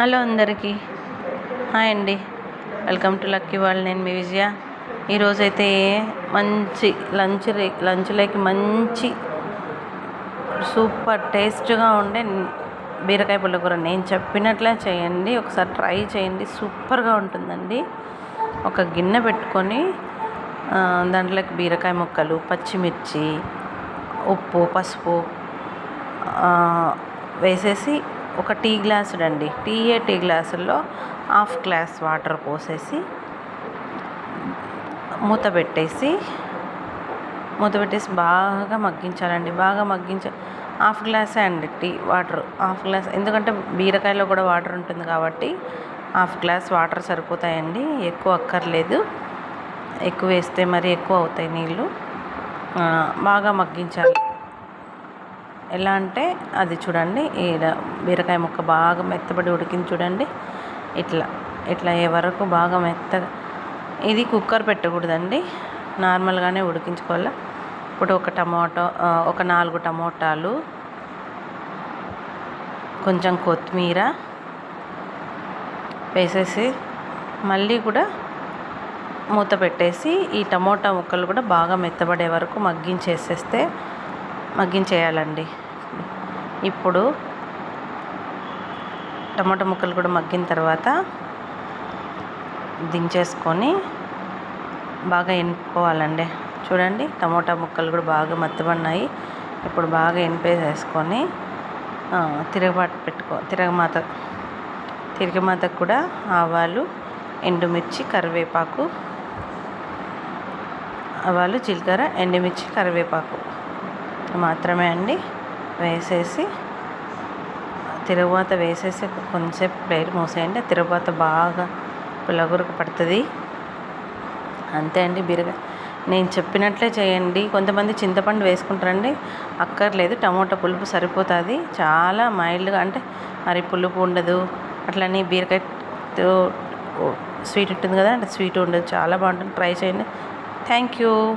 Hello అందరికీ. Hi అండి. Welcome to lucky వాళ్ళు నేను మీ విజయ. ఈరోజైతే మంచి లంచ్ లంచ్లోకి మంచి సూపర్ టేస్ట్గా ఉండే బీరకాయ పుల్లకూర నేను చెప్పినట్లే చేయండి. ఒకసారి ట్రై చేయండి. సూపర్గా ఉంటుందండి. ఒక గిన్నె పెట్టుకొని దాంట్లోకి బీరకాయ ముక్కలు పచ్చిమిర్చి ఉప్పు పసుపు వేసేసి ఒక టీ గ్లాసుడు అండి టీ టీ గ్లాసుల్లో హాఫ్ గ్లాస్ వాటర్ పోసేసి మూత పెట్టేసి మూత పెట్టేసి బాగా మగ్గించాలండి. బాగా మగ్గించ హాఫ్ గ్లాసే అండి టీ వాటర్. హాఫ్ గ్లాస్ ఎందుకంటే బీరకాయలో కూడా వాటర్ ఉంటుంది కాబట్టి హాఫ్ గ్లాస్ వాటర్ సరిపోతాయండి. ఎక్కువ అక్కర్లేదు. ఎక్కువ వేస్తే మరి ఎక్కువ అవుతాయి నీళ్ళు. బాగా మగ్గించాలి. ఎలా అంటే అది చూడండి ఈడ బీరకాయ ముక్క బాగా మెత్తబడి ఉడికింది చూడండి. ఇట్లా ఇట్లా అయ్యే వరకు బాగా మెత్తగా ఇది కుక్కర్ పెట్టకూడదండి. నార్మల్గానే ఉడికించుకోవాలి. ఇప్పుడు ఒక టమాటో ఒక నాలుగు టమోటాలు కొంచెం కొత్తిమీర వేసేసి మళ్ళీ కూడా మూత పెట్టేసి ఈ టమోటా ముక్కలు కూడా బాగా మెత్తబడే వరకు మగ్గించేసేస్తే మగ్గించేయాలండి. ఇప్పుడు టమాటా ముక్కలు కూడా మగ్గిన తర్వాత దించేసుకొని బాగా ఎనుపుకోవాలండి చూడండి టమోటా ముక్కలు కూడా బాగా మెత్తబడినాయి. ఇప్పుడు బాగా ఎనిపేసేసుకొని తిరగబాటు పెట్టుకో తిరగమాత తిరగమాతకు కూడా ఆవాలు ఎండుమిర్చి కరివేపాకు ఆవాలు జీలకర్ర ఎండుమిర్చి కరివేపాకు మాత్రమే అండి. వేసేసి తిరుగుబాత వేసేసి కొంచెంసేపు ప్లేట్ మూసేయండి. తిరుగుబాత బాగా పులగురకు పడుతుంది. అంతే అండి బీరకాయ నేను చెప్పినట్లే చేయండి. కొంతమంది చింతపండు వేసుకుంటారండి. అక్కర్లేదు. టమోటా పులుపు సరిపోతుంది. చాలా మైల్డ్గా అంటే మరి పులుపు ఉండదు. అట్లని బీరకాయ స్వీట్ ఉంటుంది కదా అంటే స్వీట్ ఉండదు. చాలా బాగుంటుంది. ట్రై చేయండి. Thank you.